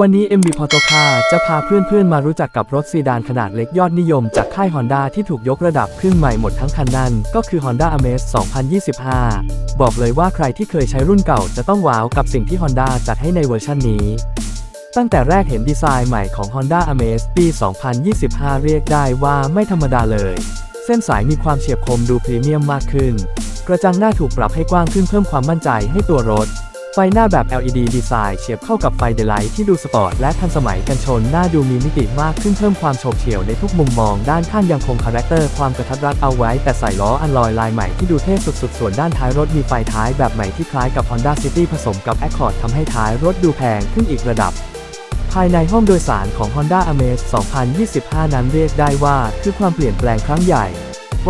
วันนี้ MV p o t o c a จะพาเพื่อนๆ มารู้จักกับรถซีดานขนาดเล็กยอดนิยมจากค่าย Honda ที่ถูกยกระดับขึ้นใหม่หมดทั้งคันนั่นก็คือ Honda Amaze 2025 บอกเลยว่าใครที่เคยใช้รุ่นเก่าจะต้องว้าวกับสิ่งที่ Honda จัดให้ในเวอร์ชันนี้ ตั้งแต่แรกเห็นดีไซน์ใหม่ของ Honda Amaze ปี 2025 เรียกได้ว่าไม่ธรรมดาเลย เส้นสายมีความเฉียบคมดูพรีเมียมมากขึ้น กระจังหน้าถูกปรับให้กว้างขึ้นเพิ่มความมั่นใจให้ตัวรถ ไฟหน้าแบบ LED ดีไซน์เฉียบเข้ากับไฟเดลไลท์ที่ดูสปอร์ตและทันสมัยกันชนหน้าดูมีมิติมากขึ้นเพิ่มความโฉบเฉี่ยวในทุกมุมมองด้านข้างยังคงคาแรคเตอร์ความกระทัดรัดเอาไว้ แต่ใส่ล้ออันลอยลายใหม่ที่ดูเท่สุดๆ ส่วนด้านท้ายรถมีไฟท้ายแบบใหม่ที่คล้ายกับ Honda City ผสมกับ Accord ทำให้ท้ายรถดูแพงขึ้นอีกระดับภายในห้องโดยสารของ Honda Amaze 2025 นั้นเรียกได้ว่า คือความเปลี่ยนแปลงครั้งใหญ่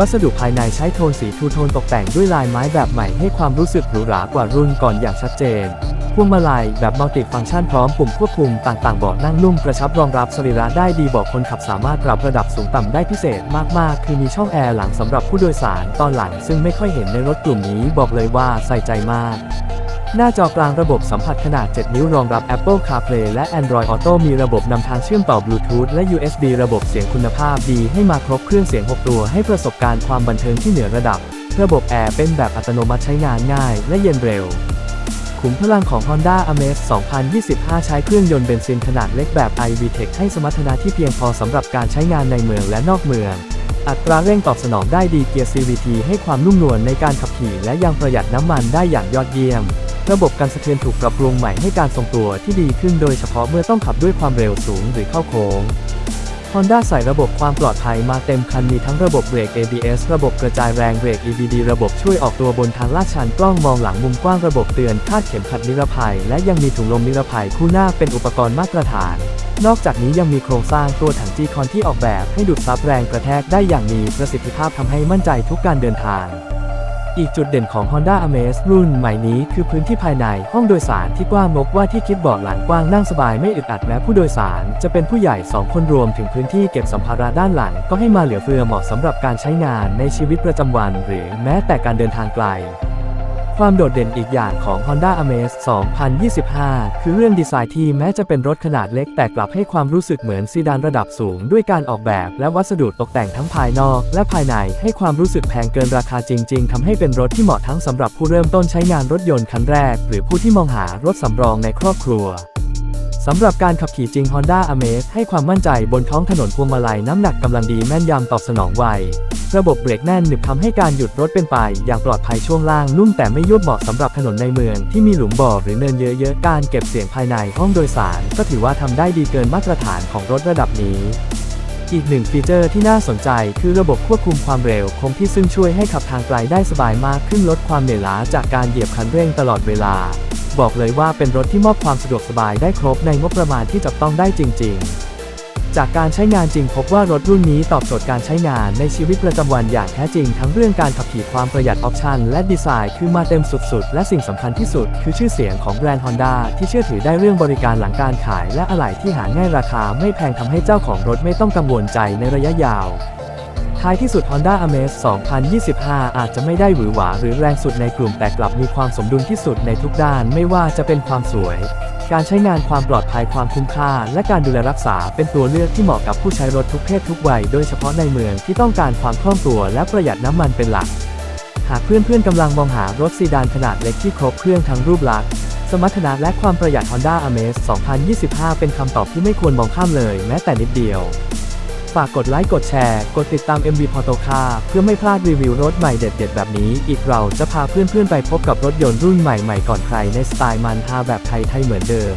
วัสดุภายในใช้โทนสีทูโทนตกแต่งด้วยลายไม้แบบใหม่ให้ความรู้สึกหรูหรากว่ารุ่นก่อนอย่างชัดเจนพวงมาลัยแบบมัลติฟังก์ชันพร้อมปุ่มควบคุมต่างๆเบาะนั่งนุ่มกระชับรองรับสรีระได้ดีเบาะคนขับสามารถปรับระดับสูงต่ำได้พิเศษมากๆ คือมีช่องแอร์หลังสำหรับผู้โดยสารตอนหลังซึ่งไม่ค่อยเห็นในรถกลุ่มนี้บอกเลยว่าใส่ใจมาก หน้าจอกลางระบบสัมผัสขนาด 7 นิ้วรองรับ Apple CarPlay และ Android Auto มีระบบนำทางเชื่อมต่อ Bluetooth และ USB ระบบเสียงคุณภาพดีให้มาครบเครื่องเสียง 6 ตัวให้ประสบการณ์ความบันเทิงที่เหนือระดับ ระบบแอร์เป็นแบบอัตโนมัติใช้งานง่ายและเย็นเร็ว ขุมพลังของ Honda Amaze 2025 ใช้เครื่องยนต์เบนซินขนาดเล็กแบบ iVTEC ให้สมรรถนะที่เพียงพอสำหรับการใช้งานในเมืองและนอกเมืองอัตราเร่งตอบสนองได้ดีเกียร์ CVT ให้ความนุ่มนวลในการขับขี่และยังประหยัดน้ำมันได้อย่างยอดเยี่ยม ระบบการสะเทือนถูกปรับปรุงใหม่ให้การทรงตัวที่ดีขึ้นโดยเฉพาะเมื่อต้องขับด้วยความเร็วสูงหรือเข้าโค้ง Honda ใส่ระบบความปลอดภัยมาเต็มคันมีทั้งระบบเบรก ABS ระบบกระจายแรงเบรก EBD ระบบช่วยออกตัวบนทางลาดชันกล้องมองหลังมุมกว้างระบบเตือนคาดเข็มขัดนิรภัย และยังมีถุงลมนิรภัยคู่หน้าเป็นอุปกรณ์มาตรฐาน นอกจากนี้ยังมีโครงสร้างตัวถังจีคอนที่ออกแบบให้ดูดซับแรงกระแทกได้อย่างมีประสิทธิภาพทำให้มั่นใจทุกการเดินทาง อีกจุดเด่นของ Honda Amaze รุ่นใหม่นี้คือพื้นที่ภายในห้องโดยสารที่กว้างงกว่าที่คิดเบาะหลังกว้างนั่งสบายไม่อึดอัดแม้ผู้โดยสาร จะเป็นผู้ใหญ่ 2 คนรวมถึงพื้นที่เก็บสัมภาระด้านหลัง ก็ให้มาเหลือเฟือเหมาะสำหรับการใช้งานในชีวิตประจำวัน หรือแม้แต่การเดินทางไกล ความโดดเด่นอีกอย่างของ Honda Amaze 2025 คือเรื่องดีไซน์ที่แม้จะเป็นรถขนาดเล็กแต่กลับให้ความรู้สึกเหมือนซีดานระดับสูง ด้วยการออกแบบและวัสดุตกแต่งทั้งภายนอกและภายในให้ความรู้สึกแพงเกินราคาจริง ๆทำให้เป็นรถที่เหมาะทั้งสำหรับผู้เริ่มต้นใช้งานรถยนต์คันแรก หรือผู้ที่มองหารถสำรองในครอบครัว สำหรับการขับขี่จริง Honda Amaze ให้ความมั่นใจบนท้องถนนพวงมาลัยน้ำหนักกำลังดีแม่นยำตอบสนองไว ระบบเบรกแน่นหนึบทำให้การหยุดรถเป็นไป อย่างปลอดภัยช่วงล่างนุ่มแต่ไม่ยวบเหมาะสำหรับถนนในเมืองที่มีหลุมบ่อหรือเนินเยอะๆ การเก็บเสียงภายในห้องโดยสาร ก็ถือว่าทำได้ดีเกินมาตรฐานของรถระดับนี้ อีกหนึ่งฟีเจอร์ที่น่าสนใจคือระบบควบคุมความเร็วคงที่ซึ่งช่วยให้ขับทางไกลได้สบายมากขึ้นลดความเหนื่อยล้าจากการเหยียบคันเร่งตลอดเวลา บอกเลยว่าเป็นรถที่มอบความสะดวกสบายได้ครบในงบประมาณที่จับต้องได้จริง ๆจากการใช้งานจริงพบว่ารถรุ่นนี้ตอบโจทย์การใช้งานในชีวิตประจำวันอย่างแท้จริง ทั้งเรื่องการขับขี่ความประหยัดออปชันและดีไซน์คือมาเต็มสุดๆ และสิ่งสำคัญที่สุด คือชื่อเสียงของแบรนด์ Honda ที่เชื่อถือได้เรื่องบริการหลังการขาย และอะไหล่ที่หาง่ายราคาไม่แพงทำให้เจ้าของรถไม่ต้องกังวลใจในระยะยาว ท้ายที่สุด Honda Amaze 2025 อาจจะไม่ได้หวือหวาหรือแรงสุดในกลุ่มแต่กลับมีความสมดุลที่สุดในทุกด้านไม่ว่าจะเป็นความสวย การใช้งานความปลอดภัยความคุ้มค่า และการดูแลรักษาเป็นตัวเลือกที่เหมาะกับผู้ใช้รถทุกเพศทุกวัย โดยเฉพาะในเมืองที่ต้องการความคล่องตัวและประหยัดน้ำมันเป็นหลัก หากเพื่อนๆกำลังมองหารถซีดานขนาดเล็กที่ครบเครื่องทั้งรูปลักษณ์สมรรถนะและความประหยัด Honda Amaze 2025 เป็นคำตอบที่ไม่ควรมองข้ามเลยแม้แต่นิดเดียว ฝากกดไลค์กดแชร์ กดติดตาม MV p o r t o c a เพื่อไม่พลาดรีวิวรถใหม่เด็ด ๆ แบบนี้ อีกเราจะพาเพื่อนๆไปพบกับรถยนต์รุ่นใหม่ๆก่อนใครในสไตล์มันฮาแบบไทยๆเหมือนเดิม